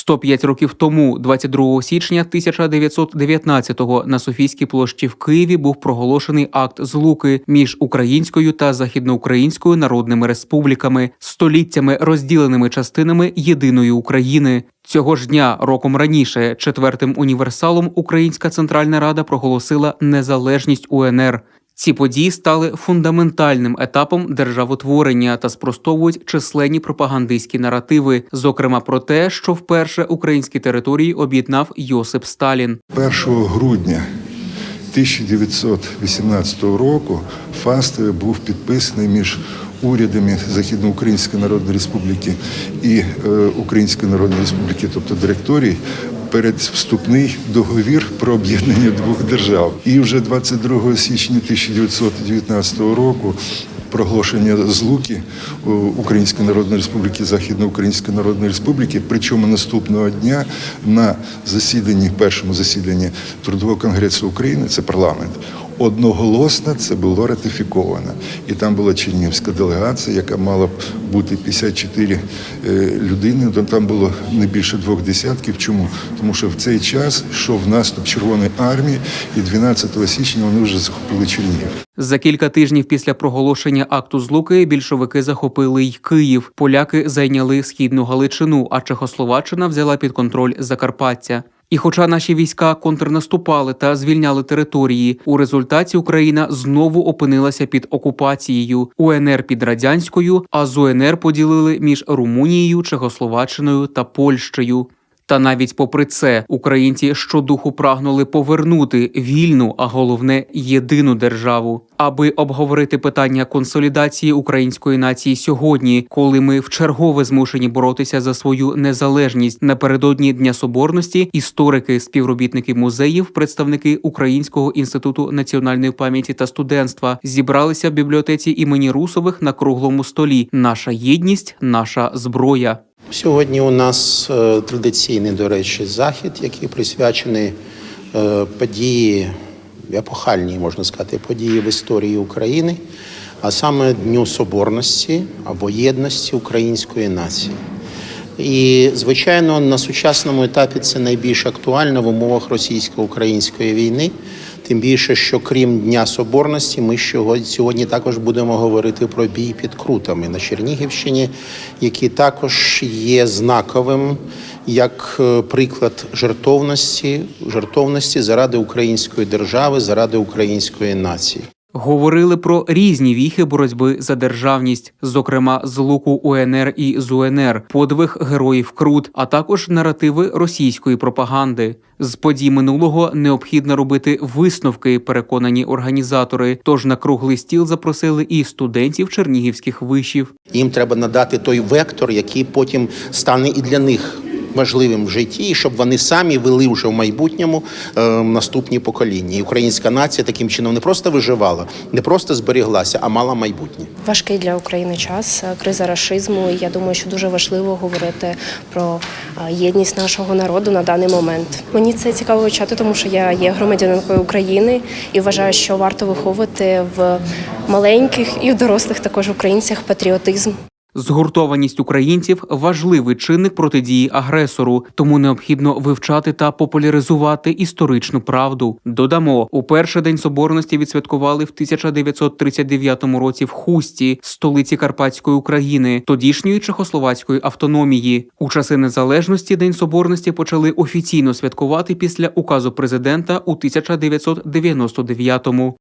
105 років тому, 22 січня 1919-го, на Софійській площі в Києві був проголошений акт злуки між українською та західноукраїнською народними республіками, століттями розділеними частинами єдиної України. Цього ж дня, роком раніше, четвертим універсалом Українська Центральна Рада проголосила незалежність УНР. Ці події стали фундаментальним етапом державотворення та спростовують численні пропагандистські наративи, зокрема про те, що вперше українські території об'єднав Йосип Сталін. 1 грудня 1918 року ФАСТ був підписаний між урядами Західноукраїнської Народної Республіки і е, Української Народної Республіки, тобто директорій, перед вступний договір про об'єднання двох держав. І вже 22 січня 1919 року проголошення злуки Української Народної Республіки Західноукраїнської Народної Республіки. Причому наступного дня на засіданні, першому засіданні Трудового конгресу України, це парламент. Одноголосно це було ратифіковано, і там була чернігівська делегація, яка мала б бути 54 е, людини. Там було не більше двох десятків. Чому? Тому що в цей час йшов наступ Червоної армії, і 12 січня вони вже захопили Чернігів. За кілька тижнів після проголошення акту злуки більшовики захопили й Київ. Поляки зайняли східну Галичину, а Чехословаччина взяла під контроль Закарпаття. І хоча наші війська контрнаступали та звільняли території, у результаті Україна знову опинилася під окупацією УНР під радянською, а з УНР поділили між Румунією, Чехословаччиною та Польщею. Та навіть попри це, українці щодуху прагнули повернути вільну, а головне єдину державу, аби обговорити питання консолідації української нації сьогодні, коли ми вчергове змушені боротися за свою незалежність напередодні Дня Соборності. Історики, співробітники музеїв, представники Українського інституту національної пам'яті та студентства зібралися в бібліотеці імені Русових на круглому столі. Наша єдність, наша зброя. Сьогодні у нас е, традиційний, до речі, захід, який присвячений е, події, епохальній, можна сказати, події в історії України, а саме Дню Соборності або єдності української нації. І, звичайно, на сучасному етапі це найбільш актуально в умовах російсько-української війни. Тим більше, що крім Дня Соборності, ми сьогодні, також будемо говорити про бій під Крутами на Чернігівщині, який також є знаковим як е, приклад жертовності, жертовності заради української держави, заради української нації. Говорили про різні віхи боротьби за державність, зокрема з луку УНР і ЗУНР, подвиг героїв Крут, а також наративи російської пропаганди. З подій минулого необхідно робити висновки, переконані організатори. Тож на круглий стіл запросили і студентів чернігівських вишів. Їм треба надати той вектор, який потім стане і для них важливим в житті, і щоб вони самі вели вже в майбутньому е, наступні покоління. І українська нація таким чином не просто виживала, не просто зберіглася, а мала майбутнє. Важкий для України час, е, криза рашизму. І я думаю, що дуже важливо говорити про е, єдність нашого народу на даний момент. Мені це цікаво вивчати, тому що я є громадянинкою України і вважаю, що варто виховувати в маленьких і в дорослих також українцях патріотизм. Згуртованість українців важливий чинник протидії агресору, тому необхідно вивчати та популяризувати історичну правду. Додамо, у перший день соборності відсвяткували в 1939 році в Хусті, столиці Карпатської України, тодішньої чехословацької автономії. У часи незалежності День соборності почали офіційно святкувати після указу президента у 1999-му.